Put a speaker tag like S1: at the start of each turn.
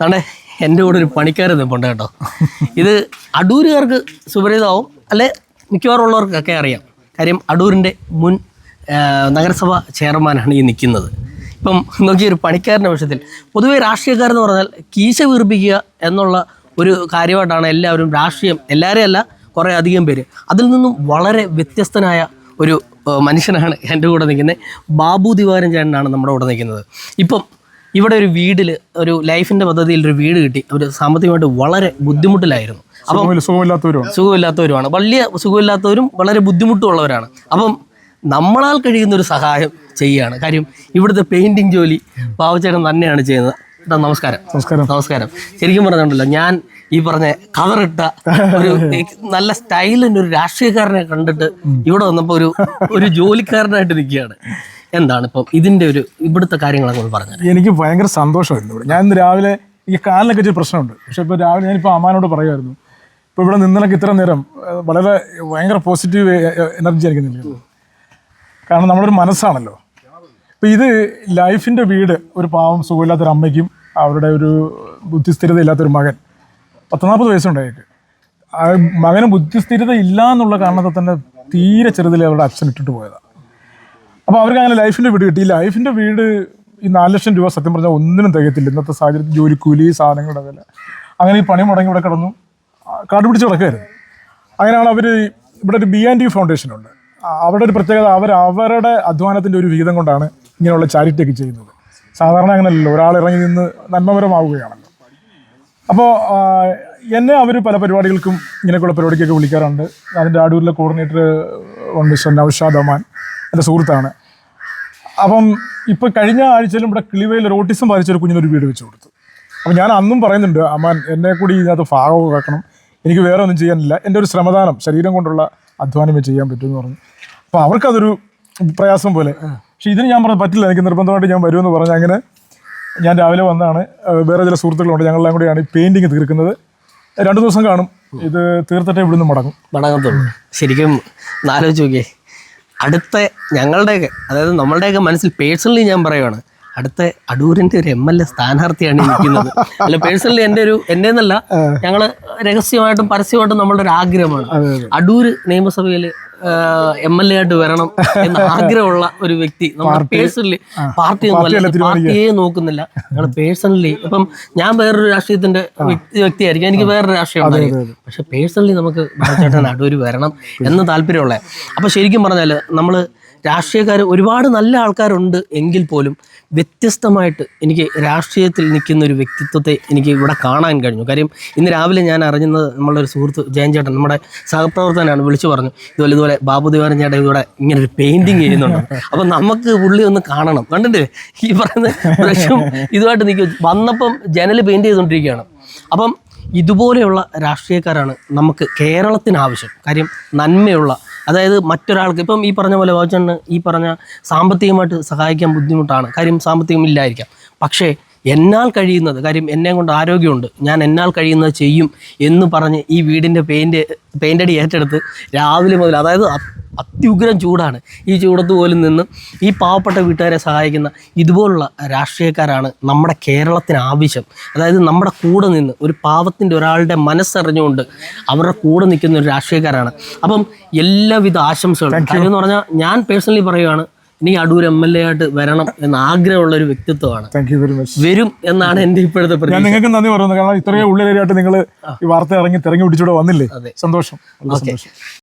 S1: അതാണ്ടേ എന്റെ കൂടെ ഒരു പണിക്കാരൻ നിൽപ്പുണ്ട് കേട്ടോ. ഇത് അടൂരുകാർക്ക് സുപരിതമാവും അല്ലെ മിക്കവാറും ഉള്ളവർക്കൊക്കെ അറിയാം. കാര്യം അടൂരിന്റെ മുൻ നഗരസഭ ചെയർമാനാണ് ഈ നിൽക്കുന്നത്. ഇപ്പം നോക്കിയ ഒരു പണിക്കാരന്റെ വിഷയത്തിൽ പൊതുവെ രാഷ്ട്രീയക്കാരെന്ന് പറഞ്ഞാൽ കീശ വീർപ്പിക്കുക എന്നുള്ള ഒരു കാര്യമായിട്ടാണ് എല്ലാവരും രാഷ്ട്രീയം എല്ലാവരെയും അല്ല കുറേ അധികം പേര്. അതിൽ നിന്നും വളരെ വ്യത്യസ്തനായ ഒരു മനുഷ്യനാണ് എന്റെ കൂടെ നിൽക്കുന്നത്. ബാബു ദിവാരൻ ചേട്ടനാണ് നമ്മുടെ കൂടെ നിൽക്കുന്നത്. ഇപ്പം ഇവിടെ ഒരു വീടിൽ ഒരു ലൈഫിന്റെ പദ്ധതിയിൽ ഒരു വീട് കിട്ടി. അവർ സാമ്പത്തികമായിട്ട് വളരെ ബുദ്ധിമുട്ടിലായിരുന്നു. അപ്പം
S2: സുഖമില്ല- സുഖമില്ലാത്തവരും
S1: സുഖമില്ലാത്തവരുമാണ്. വലിയ സുഖമില്ലാത്തവരും വളരെ ബുദ്ധിമുട്ടുള്ളവരാണ് അപ്പം നമ്മളാൽ കഴിയുന്ന ഒരു സഹായം ചെയ്യുകയാണ്. കാര്യം ഇവിടുത്തെ പെയിന്റിങ് ജോലി പാവച്ചേട്ടൻ തന്നെയാണ് ചെയ്യുന്നത്. നമസ്കാരം.
S2: നമസ്കാരം.
S1: നമസ്കാരം. ശരിക്കും പറഞ്ഞിട്ടുണ്ടല്ലോ ഞാൻ ഈ പറഞ്ഞ കവറിട്ട ഒരു നല്ല സ്റ്റൈലിന്റെ ഒരു രാഷ്ട്രീയക്കാരനെ കണ്ടിട്ട് ഇവിടെ വന്നപ്പോൾ ഒരു ഒരു ജോലിക്കാരനായിട്ട് നിൽക്കുകയാണ്. എന്താണ് ഇപ്പം ഇതിന്റെ ഒരു ഇവിടുത്തെ കാര്യങ്ങളൊക്കെ പറഞ്ഞത്
S2: എനിക്ക് ഭയങ്കര സന്തോഷമായിരുന്നു ഇവിടെ. ഞാൻ ഇന്ന് രാവിലെ എനിക്ക് കാലിനൊക്കെ ഒരു പ്രശ്നമുണ്ട്. പക്ഷെ ഇപ്പോൾ രാവിലെ ഞാനിപ്പോൾ അമ്മാനോട് പറയുമായിരുന്നു. ഇപ്പോൾ ഇവിടെ നിന്നലൊക്കെ ഇത്ര നേരം വളരെ ഭയങ്കര പോസിറ്റീവ് എനർജി എനിക്ക് നൽകുന്നത് കാരണം നമ്മളൊരു മനസ്സാണല്ലോ. ഇപ്പൊ ഇത് ലൈഫിന്റെ വീട് ഒരു പാവം സുഖമില്ലാത്തൊരു അമ്മയ്ക്കും അവരുടെ ഒരു ബുദ്ധിസ്ഥിരത ഇല്ലാത്തൊരു മകൻ പത്ത് നാൽപ്പത് വയസ്സുണ്ടായിട്ട് മകന് ബുദ്ധിസ്ഥിരത ഇല്ല എന്നുള്ള കാരണത്തെ തന്നെ തീരെ ചെറുതിൽ അവരുടെ അച്ഛൻ ഇട്ടിട്ട് പോയതാണ് അപ്പോൾ അവർക്ക് അങ്ങനെ ലൈഫിന്റെ വീട് കിട്ടി. ഈ ലൈഫിന്റെ വീട് ഈ നാല് ലക്ഷം രൂപ സത്യം പറഞ്ഞാൽ ഒന്നിനും തികയത്തില്ല. ഇന്നത്തെ സാഹചര്യത്തിൽ ജോലിക്കൂലി സാധനങ്ങളുടെ വില. അങ്ങനെ ഈ പണി മുടങ്ങി ഇവിടെ കിടന്നു. കാട് പിടിച്ച് കിടക്കുകയായിരുന്നു അങ്ങനെയാണ് അവർ ഇവിടെ ഒരു ബി ആൻഡ് ഡി ഫൗണ്ടേഷൻ ഉണ്ട്. ആ, അവരുടെ ഒരു പ്രത്യേകത അവർ അവരുടെ അധ്വാനത്തിന്റെ ഒരു വിഹിതം കൊണ്ടാണ് ഇങ്ങനെയുള്ള ചാരിറ്റി ഒക്കെ ചെയ്യുന്നത്. സാധാരണ അങ്ങനെയല്ലല്ലോ. ഒരാൾ ഇറങ്ങി നിന്ന് നന്മപരമാവുകയാണല്ലോ. അപ്പോൾ എന്നെ അവർ പല പരിപാടികൾക്കും ഇങ്ങനെയൊക്കെയുള്ള പരിപാടിക്കൊക്കെ വിളിക്കാറുണ്ട്. അതിന്റെ ആടൂരിലെ കോർഡിനേറ്റർ ഉണ്ട് മിസ്റ്റർ നൌഷാദ് അമാൻ. എന്റെ സുഹൃത്താണ്. അപ്പം ഇപ്പം കഴിഞ്ഞ ആഴ്ചയിലും ഇവിടെ കിളിവയിൽ ഒരു ഓട്ടിസം ബാധിച്ചൊരു കുഞ്ഞിനൊരു വീട് വെച്ച് കൊടുത്തു. അപ്പം ഞാൻ അന്നും പറയുന്നുണ്ട് അമ്മാൻ എന്നെ കൂടി ഇതിനകത്ത് ഭാഗമാക്കണം എനിക്ക് വേറെ ഒന്നും ചെയ്യാനില്ല. എന്റെ ഒരു ശ്രമദാനം ശരീരം കൊണ്ടുള്ള അധ്വാനമേ ചെയ്യാൻ പറ്റുമെന്ന് പറഞ്ഞു. അപ്പോൾ അവർക്കതൊരു പ്രയാസം പോലെ. പക്ഷേ ഇതിന് ഞാൻ പറഞ്ഞു പറ്റില്ല. എനിക്ക് നിർബന്ധമായിട്ട് ഞാൻ വരുമെന്ന് പറഞ്ഞു അങ്ങനെ ഞാൻ രാവിലെ വന്നാണ്. വേറെ ചില സുഹൃത്തുക്കളുണ്ട്. ഞങ്ങളെല്ലാം കൂടിയാണ് പെയിന്റിങ് തീർക്കുന്നത്. രണ്ട് ദിവസം കാണും. ഇത് തീർത്തിട്ടേ ഇവിടുന്ന് മടങ്ങും.
S1: മടങ്ങത്തുള്ളൂ. ശരിക്കും നോക്കിയേ. അടുത്ത ഞങ്ങളുടെയൊക്കെ അതായത് നമ്മളുടെയൊക്കെ മനസ്സിൽ പേഴ്സണലി ഞാൻ പറയുവാണ് അടുത്ത അടൂരിന്റെ ഒരു എം എൽ എ സ്ഥാനാർത്ഥിയാണ് ഇരിക്കുന്നത് അല്ല പേഴ്സണലി എന്റെ ഒരു എന്റെ എന്നല്ല ഞങ്ങൾ രഹസ്യമായിട്ടും പരസ്യമായിട്ടും നമ്മളുടെ ഒരു ആഗ്രഹമാണ്. അടൂര് നിയമസഭയിൽ എം എൽ എ ആയിട്ട് വരണം എന്ന ആഗ്രഹമുള്ള ഒരു വ്യക്തി. പേഴ്സണലി പാർട്ടി പാർട്ടിയെ നോക്കുന്നില്ല. ഞങ്ങൾ പേഴ്സണലി ഇപ്പം ഞാൻ വേറൊരു രാഷ്ട്രീയത്തിന്റെ വ്യക്തി- വ്യക്തിയായിരിക്കും. എനിക്ക് വേറൊരു രാഷ്ട്രീയം ഉണ്ടായിരിക്കും. പക്ഷെ പേഴ്സണലി നമുക്ക് ചേട്ടൻ അടൂര് വരണം എന്ന് താല്പര്യമുള്ള അപ്പൊ ശരിക്കും പറഞ്ഞാൽ നമ്മൾ രാഷ്ട്രീയക്കാർ ഒരുപാട് നല്ല ആൾക്കാരുണ്ട് എങ്കിൽ പോലും വ്യത്യസ്തമായിട്ട് എനിക്ക് രാഷ്ട്രീയത്തിൽ നിൽക്കുന്ന ഒരു വ്യക്തിത്വത്തെ എനിക്ക് ഇവിടെ കാണാൻ കഴിഞ്ഞു. കാര്യം ഇന്ന് രാവിലെ ഞാൻ അറിഞ്ഞത് ഒരു സുഹൃത്ത് ജയൻ ചേട്ടൻ നമ്മുടെ സഹപ്രവർത്തകനാണ് വിളിച്ചു പറഞ്ഞു ഇതുപോലെ ഇതുപോലെ ബാബു ദിവാരൻ ചേട്ടൻ ഇവിടെ ഇങ്ങനെ ഒരു പെയിന്റിങ് ചെയ്യുന്നുണ്ട്. അപ്പം നമുക്ക് പുള്ളി ഒന്ന് കാണണം. കണ്ടില്ലേ ഈ പറയുന്ന ബ്രഷും ഇതുമായിട്ട് നിൽക്കും. വന്നപ്പം ജനൽ പെയിന്റ് ചെയ്തുകൊണ്ടിരിക്കുകയാണ്. അപ്പം ഇതുപോലെയുള്ള രാഷ്ട്രീയക്കാരാണ് നമുക്ക് കേരളത്തിന് ആവശ്യം. കാര്യം നന്മയുള്ള അതായത് മറ്റൊരാൾക്ക് ഇപ്പം ഈ പറഞ്ഞ പോലെ വാച്ചണ് ഈ പറഞ്ഞ സാമ്പത്തികമായിട്ട് സഹായിക്കാൻ ബുദ്ധിമുട്ടാണ്. കാര്യം സാമ്പത്തികം ഇല്ലായിരിക്കാം. പക്ഷേ എന്നാൽ കഴിയുന്നത് കാര്യം എന്നെ കൊണ്ട് ആരോഗ്യമുണ്ട് ഞാൻ എന്നാൽ കഴിയുന്നത് ചെയ്യും എന്ന് പറഞ്ഞ് ഈ വീടിന്റെ പെയിന്റ് പെയിന്റടി ഏറ്റെടുത്ത് രാവിലെ മുതൽ അതായത് അത്യുഗ്രം ചൂടാണ്. ഈ ചൂടത്ത് പോലും നിന്ന് ഈ പാവപ്പെട്ട വീട്ടുകാരെ സഹായിക്കുന്ന ഇതുപോലുള്ള രാഷ്ട്രീയക്കാരാണ് നമ്മുടെ കേരളത്തിന് ആവശ്യം. അതായത് നമ്മുടെ കൂടെ നിന്ന് ഒരു പാവത്തിന്റെ ഒരാളുടെ മനസ്സറിഞ്ഞുകൊണ്ട് അവരുടെ കൂടെ നിൽക്കുന്ന ഒരു രാഷ്ട്രീയക്കാരാണ്. അപ്പം എല്ലാവിധ ആശംസകളും. കാര്യം എന്ന് പറഞ്ഞാൽ ഞാൻ പേഴ്സണലി പറയുകയാണ് ഇനി അടൂർ എം എൽ എ ആയിട്ട് വരണം എന്ന് ആഗ്രഹമുള്ള ഒരു വ്യക്തിത്വമാണ്.
S2: താങ്ക് യു വെരി മച്ച്
S1: വരും എന്നാണ് എന്റെ ഇപ്പോഴത്തെ
S2: ഞാൻ നിങ്ങൾക്ക് നന്ദി പറയുന്നത് കാരണം ഇത്രയും ഉള്ളിലേറ്റായിട്ട് നിങ്ങൾ ഈ വാർത്ത ഇറങ്ങി തിരഞ്ഞു പിടിച്ചൂടെ വന്നില്ലേ? സന്തോഷം.